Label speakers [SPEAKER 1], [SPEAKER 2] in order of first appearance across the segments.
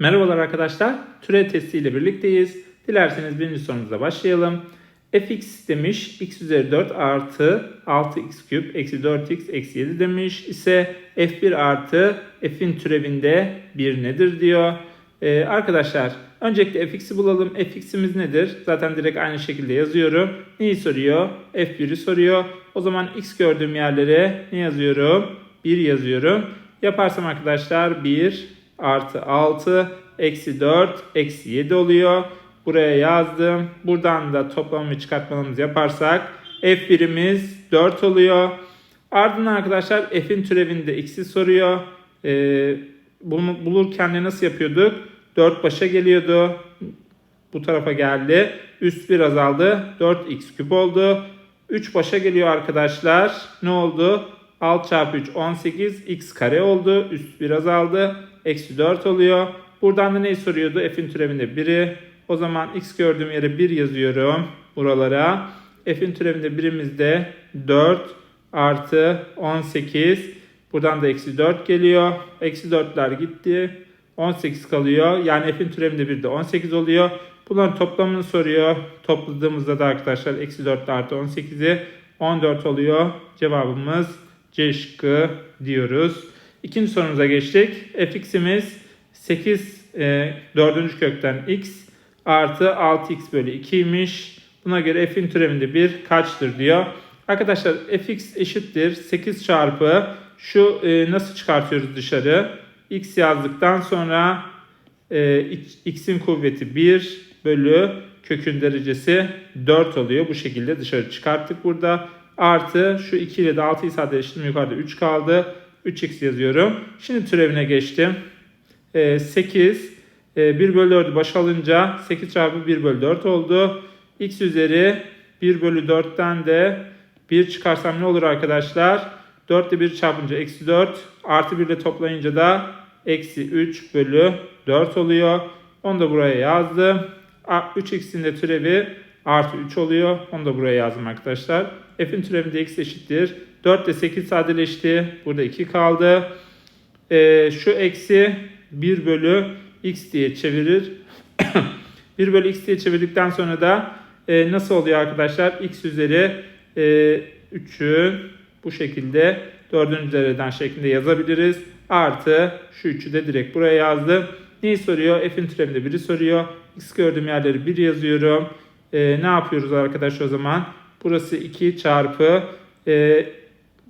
[SPEAKER 1] Merhabalar arkadaşlar. Türev testi ile birlikteyiz. Dilerseniz birinci sorumuza başlayalım. fx demiş x üzeri 4 artı 6x küp eksi 4x eksi 7 demiş ise f1 artı f'in türevinde 1 nedir diyor. Ee, arkadaşlar öncelikle fx'i bulalım. fx'imiz nedir? Zaten direkt aynı şekilde yazıyorum. Neyi soruyor? f1'i soruyor. O zaman x gördüğüm yerlere ne yazıyorum? 1 yazıyorum. Yaparsam arkadaşlar 1 artı 6 eksi 4 eksi 7 oluyor. Buraya yazdım. Buradan da toplamı çıkartmalarımızı yaparsak f1'imiz 4 oluyor. Ardından arkadaşlar f'in türevinde x'i soruyor. Ee, bunu bulurken de nasıl yapıyorduk? 4 başa geliyordu. Bu tarafa geldi. Üst bir azaldı. 4x küp oldu. 3 başa geliyor arkadaşlar. Ne oldu? 6 çarpı 3 18 x kare oldu. Üst bir azaldı. Eksi 4 oluyor. Buradan da ne soruyordu? F'in türevinde 1'i. O zaman x gördüğüm yere 1 yazıyorum buralara. F'in türevinde birimiz de 4 artı 18. Buradan da eksi 4 geliyor. Eksi 4'ler gitti. 18 kalıyor. Yani f'in türevinde bir de 18 oluyor. Bunların toplamını soruyor. Topladığımızda da arkadaşlar eksi 4 artı 18'i 14 oluyor. Cevabımız C şıkkı diyoruz. İkinci sorumuza geçtik. fx'imiz 8 e, 4. kökten x artı 6x bölü 2'ymiş. Buna göre f'in türevinde 1 kaçtır diyor. Arkadaşlar fx eşittir 8 çarpı şu e, nasıl çıkartıyoruz dışarı? x yazdıktan sonra e, x'in kuvveti 1 bölü kökün derecesi 4 oluyor. Bu şekilde dışarı çıkarttık burada. Artı şu 2 ile de 6'yı sadeleştirdim. Yukarıda 3 kaldı. 3x yazıyorum. Şimdi türevine geçtim. E, 8 e, 1 bölü 4'ü başa alınca 8 çarpı 1 bölü 4 oldu. x üzeri 1 bölü 4'ten de 1 çıkarsam ne olur arkadaşlar? 4 ile 1 çarpınca eksi 4 artı 1 ile toplayınca da eksi 3 bölü 4 oluyor. Onu da buraya yazdım. 3x'in de türevi artı 3 oluyor. Onu da buraya yazdım arkadaşlar. F'in türevinde x eşittir. 4 ile 8 sadeleşti. Burada 2 kaldı. Ee, şu eksi 1 bölü x diye çevirir. 1 bölü x diye çevirdikten sonra da e, nasıl oluyor arkadaşlar? x üzeri e, 3'ü bu şekilde 4. dereceden şeklinde yazabiliriz. Artı şu 3'ü de direkt buraya yazdım. Neyi soruyor? F'in türevinde 1'i soruyor. X gördüğüm yerleri 1 yazıyorum. E, ne yapıyoruz arkadaşlar o zaman? Burası 2 çarpı e,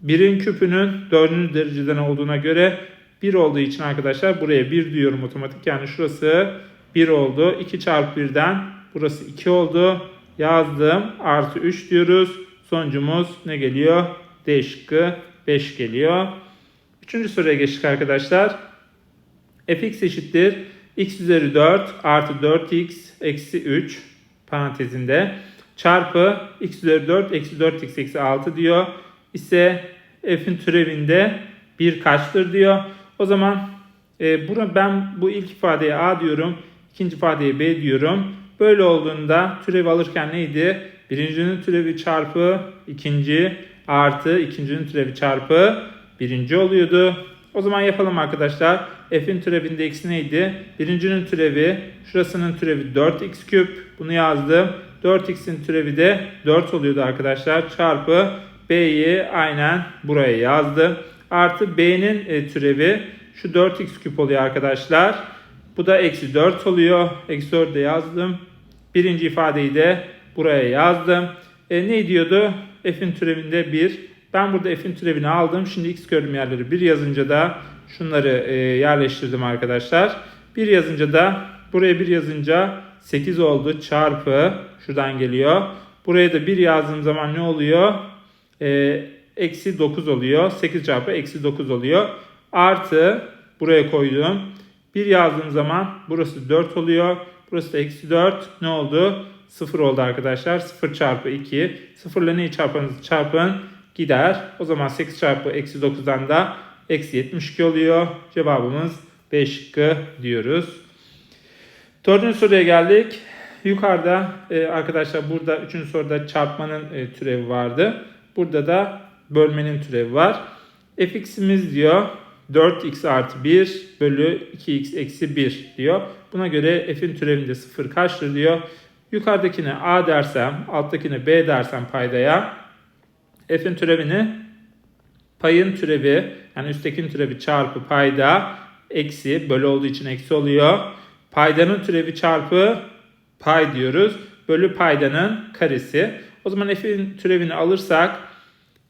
[SPEAKER 1] 1'in küpünün 4. dereceden olduğuna göre 1 olduğu için arkadaşlar buraya 1 diyorum otomatik. Yani şurası 1 oldu. 2 çarpı 1'den burası 2 oldu. Yazdım. Artı 3 diyoruz. Sonucumuz ne geliyor? D şıkkı 5 geliyor. Üçüncü soruya geçtik arkadaşlar. fx eşittir x üzeri 4 artı 4x eksi 3 parantezinde çarpı x üzeri 4 eksi 4x eksi 6 diyor. İse f'in türevinde 1 kaçtır diyor. O zaman e, buna ben bu ilk ifadeye a diyorum. ikinci ifadeye b diyorum. Böyle olduğunda türev alırken neydi? Birincinin türevi çarpı ikinci artı ikincinin türevi çarpı birinci oluyordu. O zaman yapalım arkadaşlar. F'in türevinde x neydi? Birincinin türevi, şurasının türevi 4x küp. Bunu yazdım. 4x'in türevi de 4 oluyordu arkadaşlar. Çarpı b'yi aynen buraya yazdım. Artı b'nin e, türevi şu 4x küp oluyor arkadaşlar. Bu da eksi 4 oluyor. Eksi 4 de yazdım. Birinci ifadeyi de buraya yazdım. E, ne diyordu? F'in türevinde 1. Ben burada f'in türevini aldım. Şimdi x gördüğüm yerleri 1 yazınca da şunları e, yerleştirdim arkadaşlar. 1 yazınca da buraya 1 yazınca 8 oldu çarpı şuradan geliyor. Buraya da 1 yazdığım zaman ne oluyor? E, eksi 9 oluyor. 8 çarpı eksi 9 oluyor. Artı buraya koydum. 1 yazdığım zaman burası 4 oluyor. Burası da eksi 4. Ne oldu? 0 oldu arkadaşlar. 0 çarpı 2. 0 ile neyi çarpanız çarpın gider. O zaman 8 çarpı eksi 9'dan da eksi 72 oluyor. Cevabımız B şıkkı diyoruz. Dördüncü soruya geldik. Yukarıda e, arkadaşlar burada üçüncü soruda çarpmanın e, türevi vardı. Burada da bölmenin türevi var. fx'imiz diyor 4x artı 1 bölü 2x eksi 1 diyor. Buna göre f'in türevinde 0 kaçtır diyor. Yukarıdakine a dersem, alttakine b dersem paydaya f'in türevini payın türevi yani üsttekinin türevi çarpı payda eksi bölü olduğu için eksi oluyor. Paydanın türevi çarpı pay diyoruz. Bölü paydanın karesi. O zaman f'in türevini alırsak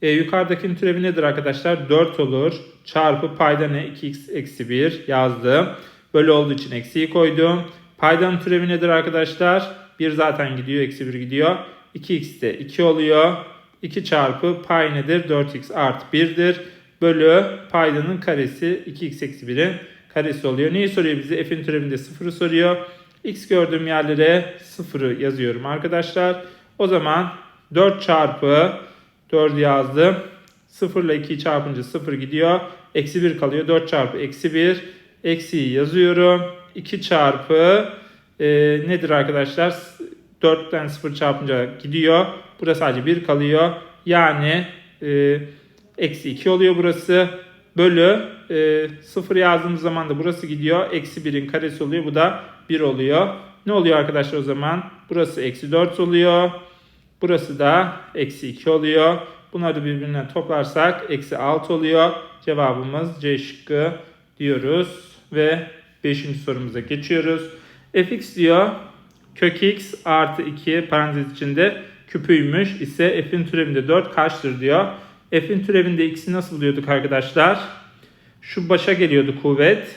[SPEAKER 1] e, yukarıdakinin türevi nedir arkadaşlar? 4 olur. Çarpı payda ne? 2x eksi 1 yazdım. Bölü olduğu için eksiyi koydum. Paydanın türevi nedir arkadaşlar? 1 zaten gidiyor. Eksi 1 gidiyor. 2x de 2 oluyor. 2 çarpı pay nedir? 4x artı 1'dir. Bölü paydanın karesi 2x eksi 1'in karesi oluyor. Neyi soruyor bize? F'in türevinde 0'ı soruyor. X gördüğüm yerlere 0'ı yazıyorum arkadaşlar. O zaman 4 çarpı 4 yazdım. 0 ile 2'yi çarpınca 0 gidiyor. Eksi 1 kalıyor. 4 çarpı eksi 1. Eksiyi yazıyorum. 2 çarpı e, nedir arkadaşlar? 4'ten 0 çarpınca gidiyor. Burada sadece 1 kalıyor. Yani e, eksi 2 oluyor burası. Bölü e, 0 yazdığımız zaman da burası gidiyor. Eksi 1'in karesi oluyor. Bu da 1 oluyor. Ne oluyor arkadaşlar o zaman? Burası eksi 4 oluyor. Burası da eksi 2 oluyor. Bunları birbirine toplarsak eksi 6 oluyor. Cevabımız C şıkkı diyoruz. Ve 5. sorumuza geçiyoruz. fx diyor kök x artı 2 parantez içinde küpüymüş ise f'in türevinde 4 kaçtır diyor. F'in türevinde x'i nasıl buluyorduk arkadaşlar? Şu başa geliyordu kuvvet.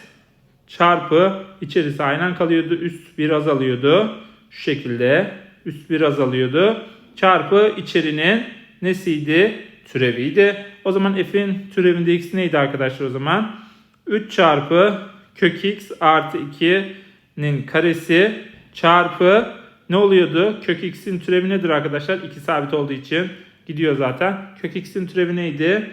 [SPEAKER 1] Çarpı içerisi aynen kalıyordu. Üst bir azalıyordu. Şu şekilde. Üst bir azalıyordu. Çarpı içerinin nesiydi? Türeviydi. O zaman f'in türevinde x neydi arkadaşlar o zaman? 3 çarpı kök x artı 2'nin karesi çarpı ne oluyordu? Kök x'in türevi nedir arkadaşlar? 2 sabit olduğu için gidiyor zaten. Kök x'in türevi neydi?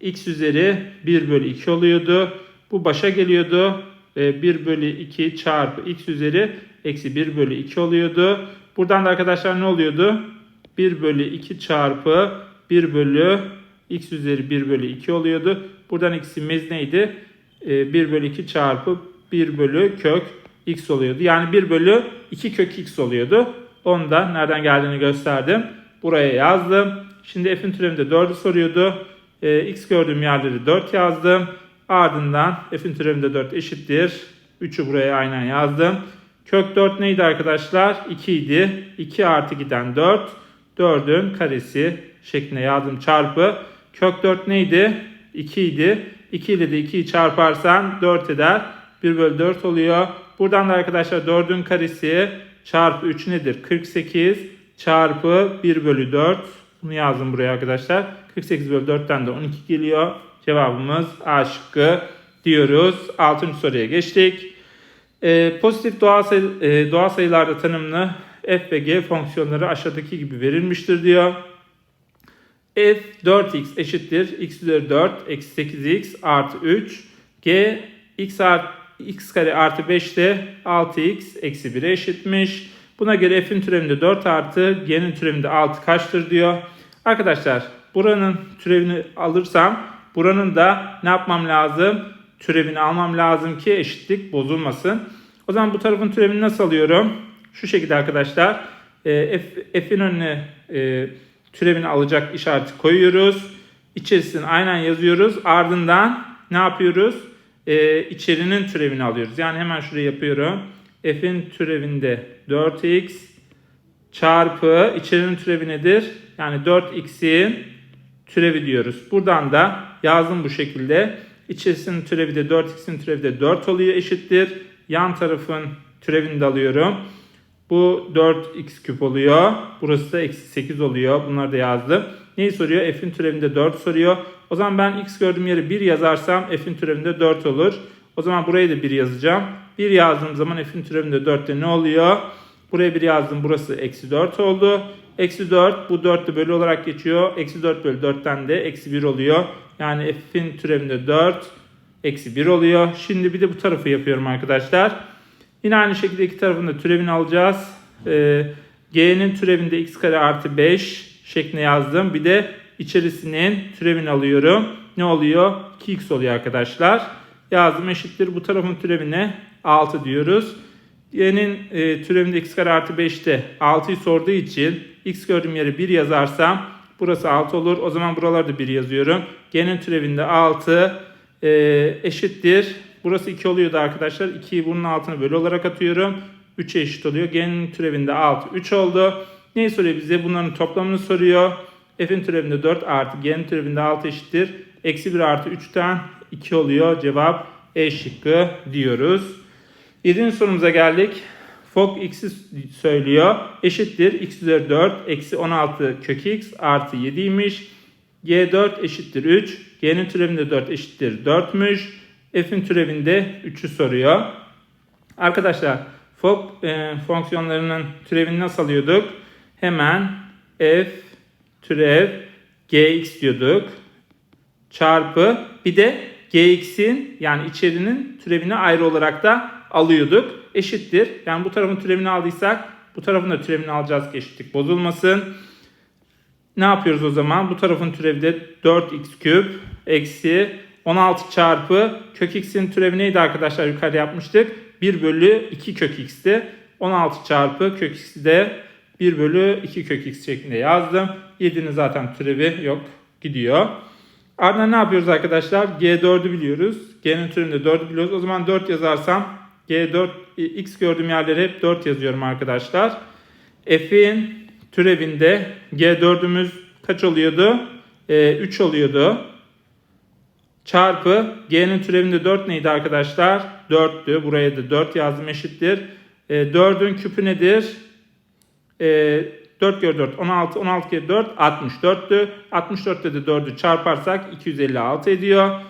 [SPEAKER 1] x üzeri 1 bölü 2 oluyordu. Bu başa geliyordu. 1 bölü 2 çarpı x üzeri eksi 1 bölü 2 oluyordu. Buradan da arkadaşlar ne oluyordu? 1 bölü 2 çarpı 1 bölü x üzeri 1 bölü 2 oluyordu. Buradan x'imiz neydi? 1 bölü 2 çarpı 1 bölü kök x oluyordu. Yani 1 bölü 2 kök x oluyordu. Onu da nereden geldiğini gösterdim. Buraya yazdım. Şimdi f'in türevinde 4'ü soruyordu. x gördüğüm yerleri 4 yazdım. Ardından f'in türevinde 4 eşittir. 3'ü buraya aynen yazdım. Kök 4 neydi arkadaşlar? 2 idi. 2 artı giden 4. 4'ün karesi şeklinde yazdım çarpı. Kök 4 neydi? 2 idi. 2 ile de 2'yi çarparsan 4 eder. 1 bölü 4 oluyor. Buradan da arkadaşlar 4'ün karesi çarpı 3 nedir? 48 çarpı 1 bölü 4. Bunu yazdım buraya arkadaşlar. 48 bölü 4'ten de 12 geliyor. Cevabımız A şıkkı diyoruz. 6. soruya geçtik. Ee, pozitif doğal, sayı, e, doğal sayılarda tanımlı f ve g fonksiyonları aşağıdaki gibi verilmiştir diyor. f 4x eşittir x üzeri 4 eksi 8x artı 3 g x artı x kare artı 5 de 6x eksi 1'e eşitmiş. Buna göre f'in türevinde 4 artı g'nin türevinde 6 kaçtır diyor. Arkadaşlar buranın türevini alırsam buranın da ne yapmam lazım? Türevini almam lazım ki eşitlik bozulmasın. O zaman bu tarafın türevini nasıl alıyorum? Şu şekilde arkadaşlar. E, f, f'in önüne e, türevini alacak işareti koyuyoruz. İçerisini aynen yazıyoruz. Ardından ne yapıyoruz? E, içerinin türevini alıyoruz. Yani hemen şurayı yapıyorum. f'in türevinde 4x çarpı içerinin türevi nedir? Yani 4x'in türevi diyoruz. Buradan da yazdım bu şekilde. İçerisinin türevi de 4x'in türevi de 4 oluyor eşittir. Yan tarafın türevini de alıyorum. Bu 4x küp oluyor. Burası da eksi 8 oluyor. Bunları da yazdım. Neyi soruyor? F'in türevinde 4 soruyor. O zaman ben x gördüğüm yere 1 yazarsam f'in türevinde 4 olur. O zaman buraya da 1 yazacağım. 1 yazdığım zaman f'in türevinde 4'te ne oluyor? Buraya 1 yazdım. Burası eksi 4 oldu. Eksi 4 bu 4 de bölü olarak geçiyor. Eksi 4 bölü 4'ten de eksi 1 oluyor. Yani f'in türevinde 4 eksi 1 oluyor. Şimdi bir de bu tarafı yapıyorum arkadaşlar. Yine aynı şekilde iki tarafın da türevini alacağız. Ee, G'nin türevinde x kare artı 5 şeklinde yazdım. Bir de içerisinin türevini alıyorum. Ne oluyor? 2x oluyor arkadaşlar. Yazdım eşittir. Bu tarafın türevine 6 diyoruz. Y'nin e, türevinde x kare artı 5'te 6'yı sorduğu için x gördüğüm yere 1 yazarsam burası 6 olur. O zaman buralarda da 1 yazıyorum. G'nin türevinde 6 e, eşittir. Burası 2 oluyordu arkadaşlar. 2'yi bunun altına bölü olarak atıyorum. 3'e eşit oluyor. G'nin türevinde 6 3 oldu. Neyi soruyor bize? Bunların toplamını soruyor. F'in türevinde 4 artı G'nin türevinde 6 eşittir. Eksi 1 artı 3'ten 2 oluyor. Cevap E şıkkı diyoruz. Yedinci sorumuza geldik. Fok x'i söylüyor. Eşittir x üzeri 4 eksi 16 kök x artı 7'ymiş. g4 eşittir 3. g'nin türevinde 4 eşittir 4'müş. F'in türevinde 3'ü soruyor. Arkadaşlar Fok e, fonksiyonlarının türevini nasıl alıyorduk? Hemen f türev gx diyorduk. Çarpı bir de gx'in yani içerinin türevini ayrı olarak da alıyorduk. Eşittir. Yani bu tarafın türevini aldıysak bu tarafın da türevini alacağız ki eşitlik bozulmasın. Ne yapıyoruz o zaman? Bu tarafın türevi de 4x küp eksi 16 çarpı kök x'in türevi neydi arkadaşlar yukarı yapmıştık? 1 bölü 2 kök x'ti. 16 çarpı kök x'i de 1 bölü 2 kök x şeklinde yazdım. 7'nin zaten türevi yok gidiyor. Ardından ne yapıyoruz arkadaşlar? G4'ü biliyoruz. G'nin türünde 4'ü biliyoruz. O zaman 4 yazarsam G4 x gördüğüm yerlere hep 4 yazıyorum arkadaşlar. F'in türevinde G4'ümüz kaç oluyordu? Ee, 3 oluyordu. Çarpı G'nin türevinde 4 neydi arkadaşlar? 4'tü. Buraya da 4 yazdım eşittir. E, 4'ün küpü nedir? E, 4 kere 4 16. 16 kere 4 64'tü. 64'te de 4'ü çarparsak 256 ediyor.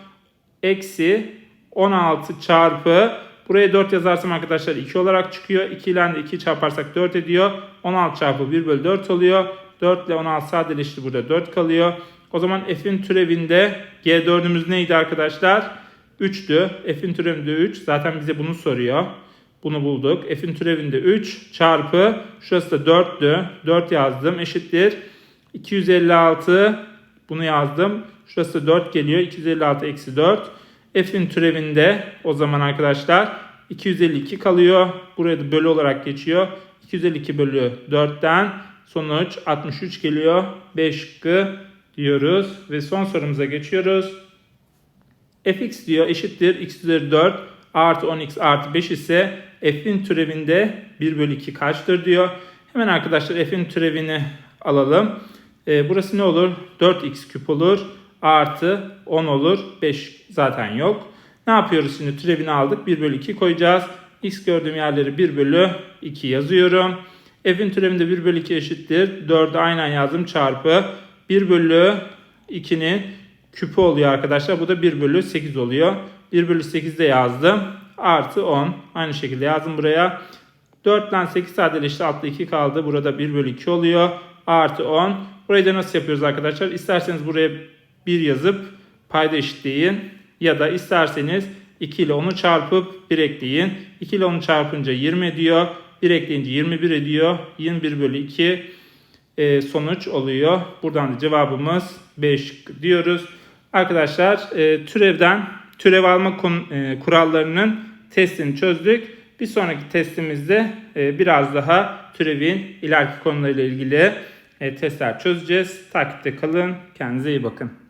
[SPEAKER 1] Eksi 16 çarpı Buraya 4 yazarsam arkadaşlar 2 olarak çıkıyor. 2 ile de 2 çarparsak 4 ediyor. 16 çarpı 1 bölü 4 oluyor. 4 ile 16 sadeleşti burada 4 kalıyor. O zaman f'in türevinde G4'ümüz neydi arkadaşlar? 3'tü. F'in türevinde 3. Zaten bize bunu soruyor. Bunu bulduk. F'in türevinde 3 çarpı şurası da 4'tü. 4 yazdım. Eşittir. 256 bunu yazdım. Şurası 4 geliyor. 256 eksi 4. F'in türevinde o zaman arkadaşlar 252 kalıyor. Buraya da bölü olarak geçiyor. 252 bölü 4'ten sonuç 63 geliyor. 5 şıkkı diyoruz. Ve son sorumuza geçiyoruz. fx diyor eşittir x üzeri 4 artı 10x artı 5 ise f'in türevinde 1 bölü 2 kaçtır diyor. Hemen arkadaşlar f'in türevini alalım. Ee, burası ne olur? 4x küp olur. Artı 10 olur. 5 zaten yok. Ne yapıyoruz şimdi? Türevini aldık. 1 bölü 2 koyacağız. x gördüğüm yerleri 1 bölü 2 yazıyorum. F'in türevinde 1 bölü 2 eşittir. 4'ü aynen yazdım çarpı. 1 bölü 2'nin küpü oluyor arkadaşlar. Bu da 1 bölü 8 oluyor. 1 bölü 8 de yazdım. Artı 10. Aynı şekilde yazdım buraya. 4 ile 8 sadeleşti. Altta 2 kaldı. Burada 1 bölü 2 oluyor. Artı 10. Burayı da nasıl yapıyoruz arkadaşlar? İsterseniz buraya 1 yazıp payda eşitleyin. Ya da isterseniz 2 ile 10'u çarpıp 1 ekleyin. 2 ile 10'u çarpınca 20 ediyor. 1 ekleyince 21 ediyor. 21 bölü 2 e, sonuç oluyor. Buradan da cevabımız 5 diyoruz. Arkadaşlar e, türevden türev alma kon, e, kurallarının testini çözdük. Bir sonraki testimizde e, biraz daha türevin ileriki konularıyla ilgili e, testler çözeceğiz. Takipte kalın. Kendinize iyi bakın.